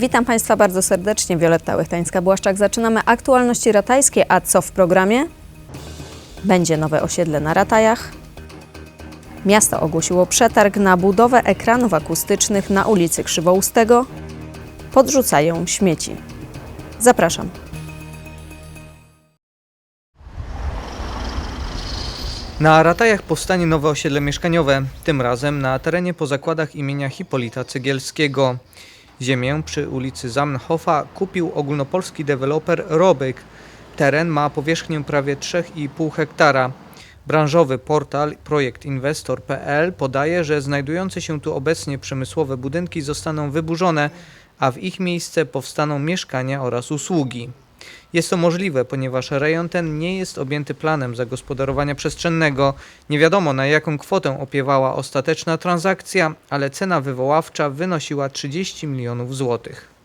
Witam Państwa bardzo serdecznie. Wioletta Łechtańska-Błaszczak. Zaczynamy aktualności ratajskie. A co w programie? Będzie nowe osiedle na Ratajach. Miasto ogłosiło przetarg na budowę ekranów akustycznych na ulicy Krzywoustego. Podrzucają śmieci. Zapraszam. Na Ratajach powstanie nowe osiedle mieszkaniowe, tym razem na terenie po zakładach imienia Hipolita Cegielskiego. Ziemię przy ulicy Zamenhofa kupił ogólnopolski deweloper Robyk. Teren ma powierzchnię prawie 3,5 hektara. Branżowy portal projektinwestor.pl podaje, że znajdujące się tu obecnie przemysłowe budynki zostaną wyburzone, a w ich miejsce powstaną mieszkania oraz usługi. Jest to możliwe, ponieważ rejon ten nie jest objęty planem zagospodarowania przestrzennego. Nie wiadomo na jaką kwotę opiewała ostateczna transakcja, ale cena wywoławcza wynosiła 30 milionów złotych.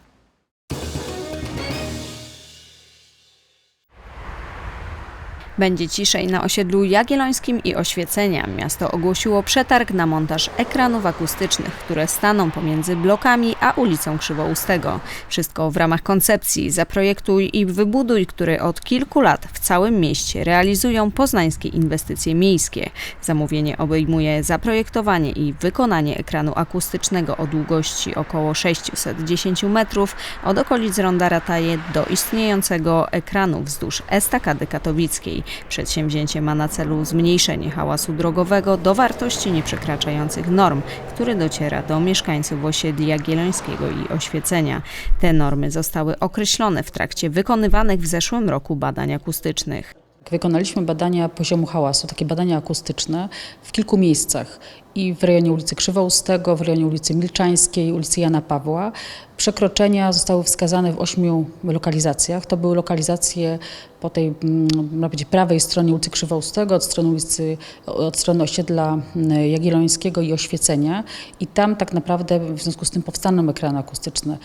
Będzie ciszej na osiedlu Jagiellońskim i Oświecenia. Miasto ogłosiło przetarg na montaż ekranów akustycznych, które staną pomiędzy blokami a ulicą Krzywoustego. Wszystko w ramach koncepcji Zaprojektuj i wybuduj, który od kilku lat w całym mieście realizują poznańskie inwestycje miejskie. Zamówienie obejmuje zaprojektowanie i wykonanie ekranu akustycznego o długości około 610 metrów od okolic Ronda Rataje do istniejącego ekranu wzdłuż Estakady Katowickiej. Przedsięwzięcie ma na celu zmniejszenie hałasu drogowego do wartości nieprzekraczających norm, który dociera do mieszkańców osiedli Jagiellońskiego i Oświecenia. Te normy zostały określone w trakcie wykonywanych w zeszłym roku badań akustycznych. Wykonaliśmy badania poziomu hałasu, takie badania akustyczne w kilku miejscach i w rejonie ulicy Krzywoustego, w rejonie ulicy Milczańskiej, ulicy Jana Pawła. Przekroczenia zostały wskazane w ośmiu lokalizacjach. To były lokalizacje po tej mm, prawej stronie ulicy Krzywoustego, od strony ulicy, od strony osiedla mm, Jagiellońskiego i Oświecenia. I tam tak naprawdę w związku z tym powstaną ekrany akustyczne.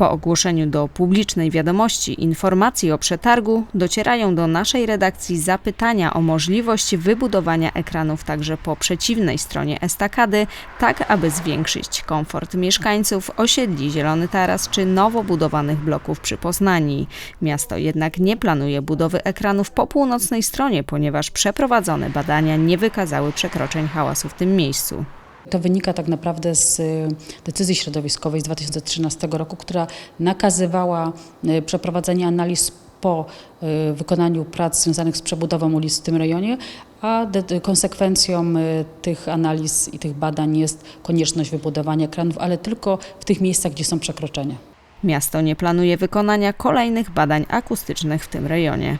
Po ogłoszeniu do publicznej wiadomości informacji o przetargu docierają do naszej redakcji zapytania o możliwość wybudowania ekranów także po przeciwnej stronie estakady, tak aby zwiększyć komfort mieszkańców osiedli Zielony Taras czy nowo budowanych bloków przy Poznani. Miasto jednak nie planuje budowy ekranów po północnej stronie, ponieważ przeprowadzone badania nie wykazały przekroczeń hałasu w tym miejscu. To wynika tak naprawdę z y, decyzji środowiskowej z 2013 roku, która nakazywała y, przeprowadzenie analiz po y, wykonaniu prac związanych z przebudową ulic w tym rejonie, a konsekwencją tych analiz i tych badań jest konieczność wybudowania ekranów, ale tylko w tych miejscach, gdzie są przekroczenia. Miasto nie planuje wykonania kolejnych badań akustycznych w tym rejonie.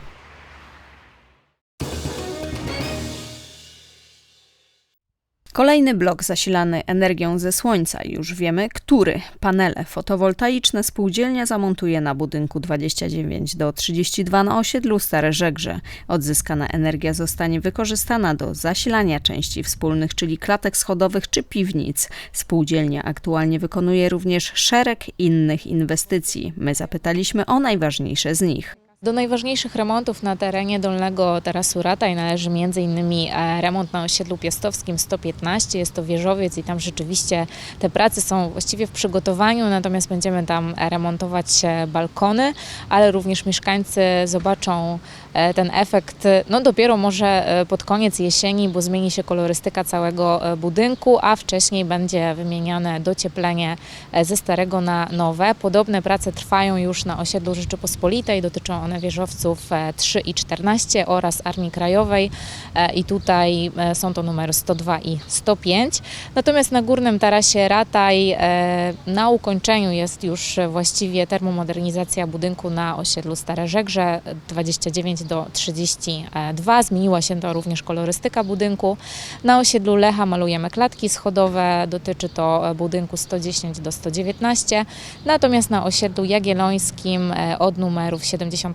Kolejny blok zasilany energią ze słońca. Już wiemy, który. Panele fotowoltaiczne spółdzielnia zamontuje na budynku 29 do 32 na osiedlu Stare Żegrze. Odzyskana energia zostanie wykorzystana do zasilania części wspólnych, czyli klatek schodowych czy piwnic. Spółdzielnia aktualnie wykonuje również szereg innych inwestycji. My zapytaliśmy o najważniejsze z nich. Do najważniejszych remontów na terenie Dolnego Tarasu Rataj należy m.in. e, remont na osiedlu piastowskim 115. Jest to wieżowiec i tam rzeczywiście te prace są właściwie w przygotowaniu, natomiast będziemy tam e, remontować balkony, ale również mieszkańcy zobaczą e, ten efekt no dopiero może pod koniec jesieni, bo zmieni się kolorystyka całego budynku, a wcześniej będzie wymieniane docieplenie ze starego na nowe. Podobne prace trwają już na osiedlu Rzeczypospolitej, dotyczą one wieżowców e, 3 i 14 oraz Armii Krajowej e, i tutaj e, są to numery 102 i 105. Natomiast na górnym tarasie Rataj e, na ukończeniu jest już właściwie termomodernizacja budynku na osiedlu Stare Żegrze 29 do 32. Zmieniła się to również kolorystyka budynku. Na osiedlu Lecha malujemy klatki schodowe, dotyczy to e, budynku 110 do 119. Natomiast na osiedlu Jagiellońskim e, od numerów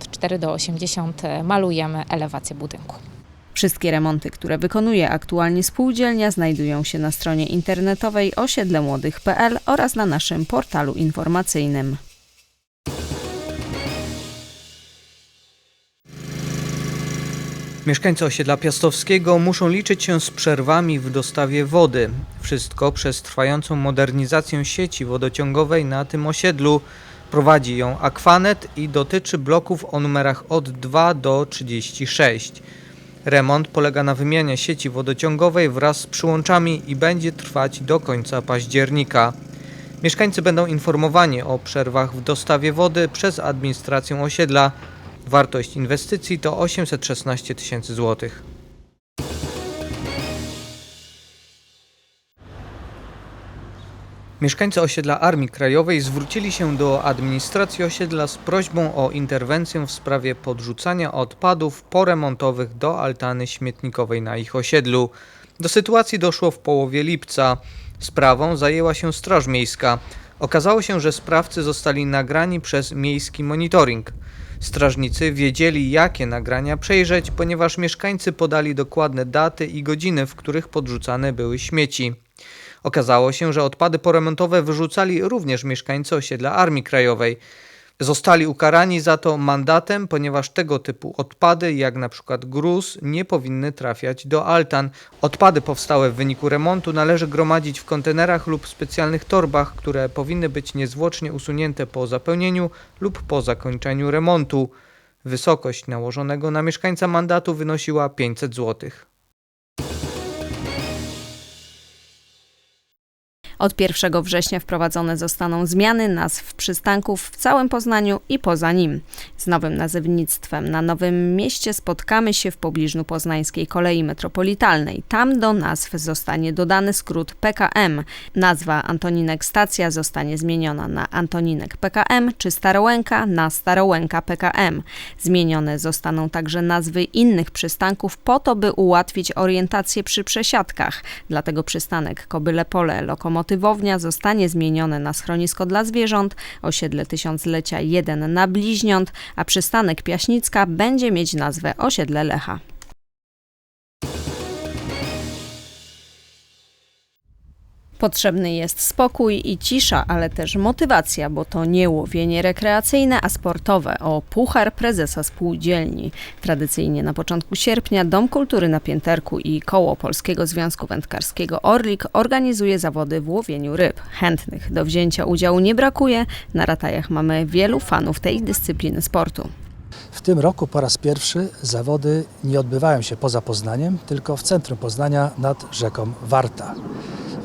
74 do 80 e, malujemy elewację budynku. Wszystkie remonty, które wykonuje aktualnie spółdzielnia, znajdują się na stronie internetowej osiedlemłodych.pl oraz na naszym portalu informacyjnym. Mieszkańcy osiedla Piastowskiego muszą liczyć się z przerwami w dostawie wody. Wszystko przez trwającą modernizację sieci wodociągowej na tym osiedlu. Prowadzi ją Aquanet i dotyczy bloków o numerach od 2 do 36. Remont polega na wymianie sieci wodociągowej wraz z przyłączami i będzie trwać do końca października. Mieszkańcy będą informowani o przerwach w dostawie wody przez administrację osiedla. Wartość inwestycji to 816 tysięcy złotych. Mieszkańcy osiedla Armii Krajowej zwrócili się do administracji osiedla z prośbą o interwencję w sprawie podrzucania odpadów poremontowych do altany śmietnikowej na ich osiedlu. Do sytuacji doszło w połowie lipca. Sprawą zajęła się Straż Miejska. Okazało się, że sprawcy zostali nagrani przez miejski monitoring. Strażnicy wiedzieli, jakie nagrania przejrzeć, ponieważ mieszkańcy podali dokładne daty i godziny, w których podrzucane były śmieci. Okazało się, że odpady poremontowe wyrzucali również mieszkańcy osiedla Armii Krajowej. Zostali ukarani za to mandatem, ponieważ tego typu odpady, jak na przykład gruz, nie powinny trafiać do altan. Odpady powstałe w wyniku remontu należy gromadzić w kontenerach lub specjalnych torbach, które powinny być niezwłocznie usunięte po zapełnieniu lub po zakończeniu remontu. Wysokość nałożonego na mieszkańca mandatu wynosiła 500 złotych. Od 1 września wprowadzone zostaną zmiany nazw przystanków w całym Poznaniu i poza nim. Z nowym nazewnictwem na Nowym Mieście spotkamy się w pobliżu Poznańskiej Kolei Metropolitalnej. Tam do nazw zostanie dodany skrót PKM. Nazwa Antoninek Stacja zostanie zmieniona na Antoninek PKM czy Starołęka na Starołęka PKM. Zmienione zostaną także nazwy innych przystanków po to, by ułatwić orientację przy przesiadkach. Dlatego przystanek Kobyle Pole Lokomotywownia zostanie zmienione na schronisko dla zwierząt, osiedle Tysiąclecia 1 na Bliźniąt, a przystanek Piaśnicka będzie mieć nazwę osiedle Lecha. Potrzebny jest spokój i cisza, ale też motywacja, bo to nie łowienie rekreacyjne, a sportowe o Puchar Prezesa Spółdzielni. Tradycyjnie na początku sierpnia Dom Kultury na Pięterku i Koło Polskiego Związku Wędkarskiego Orlik organizuje zawody w łowieniu ryb. Chętnych do wzięcia udziału nie brakuje. Na ratajach mamy wielu fanów tej dyscypliny sportu. W tym roku po raz pierwszy zawody nie odbywają się poza Poznaniem, tylko w centrum Poznania nad rzeką Warta.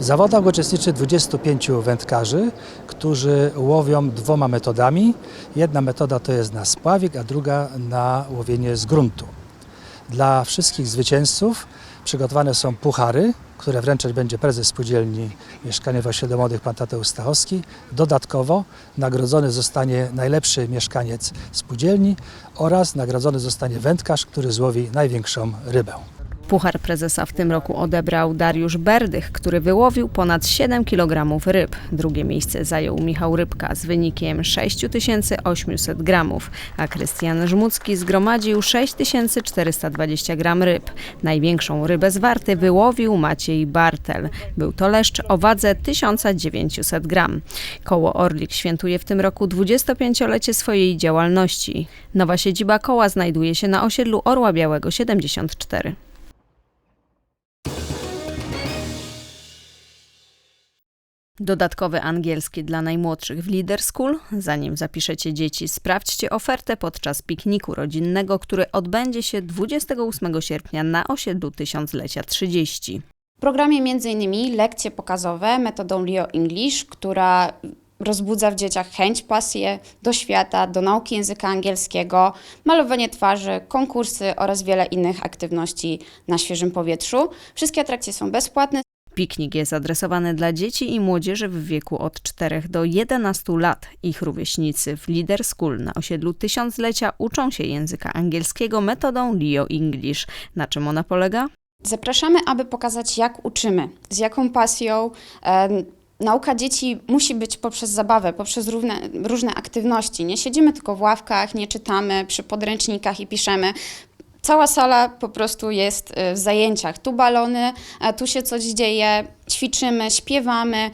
W zawodach uczestniczy 25 wędkarzy, którzy łowią dwoma metodami. Jedna metoda to jest na spławik, a druga na łowienie z gruntu. Dla wszystkich zwycięzców przygotowane są puchary, które wręczać będzie prezes spółdzielni Mieszkaniowej Osiedle Młodych Pan Tadeusz Stachowski. Dodatkowo nagrodzony zostanie najlepszy mieszkaniec spółdzielni oraz nagrodzony zostanie wędkarz, który złowi największą rybę. Puchar prezesa w tym roku odebrał Dariusz Berdych, który wyłowił ponad 7 kg ryb. Drugie miejsce zajął Michał Rybka z wynikiem 6800 gramów, a Krystian Żmucki zgromadził 6420 gram ryb. Największą rybę z wyłowił Maciej Bartel. Był to leszcz o wadze 1900 gram. Koło Orlik świętuje w tym roku 25-lecie swojej działalności. Nowa siedziba koła znajduje się na osiedlu Orła Białego 74. Dodatkowy angielski dla najmłodszych w Leader School. Zanim zapiszecie dzieci, sprawdźcie ofertę podczas pikniku rodzinnego, który odbędzie się 28 sierpnia na osiedlu Tysiąclecia 30. W programie m.in. lekcje pokazowe metodą Leo English, która rozbudza w dzieciach chęć, pasję do świata, do nauki języka angielskiego, malowanie twarzy, konkursy oraz wiele innych aktywności na świeżym powietrzu. Wszystkie atrakcje są bezpłatne. Piknik jest adresowany dla dzieci i młodzieży w wieku od 4 do 11 lat. Ich rówieśnicy w Leader School na osiedlu Tysiąclecia uczą się języka angielskiego metodą Leo English. Na czym ona polega? Zapraszamy, aby pokazać, jak uczymy, z jaką pasją. Nauka dzieci musi być poprzez zabawę, poprzez różne, różne aktywności. Nie siedzimy tylko w ławkach, nie czytamy przy podręcznikach i piszemy. Cała sala po prostu jest e, w zajęciach. Tu balony, tu się coś dzieje, ćwiczymy, śpiewamy,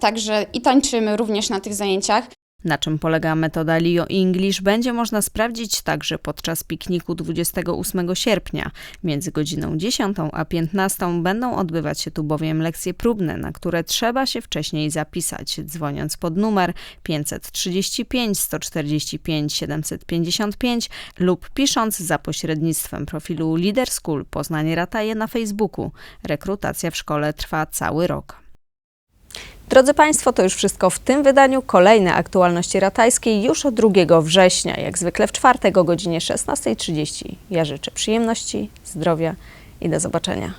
także i tańczymy również na tych zajęciach. Na czym polega metoda Leo English będzie można sprawdzić także podczas pikniku 28 sierpnia. Między godziną 10 a 15 będą odbywać się tu bowiem lekcje próbne, na które trzeba się wcześniej zapisać, dzwoniąc pod numer 535 145 755 lub pisząc za pośrednictwem profilu Leader School Poznań Rataje na Facebooku. Rekrutacja w szkole trwa cały rok. Drodzy Państwo, to już wszystko w tym wydaniu. Kolejne aktualności ratajskiej już od 2 września, jak zwykle w czwartek o godzinie 16.30. Ja życzę przyjemności, zdrowia i do zobaczenia.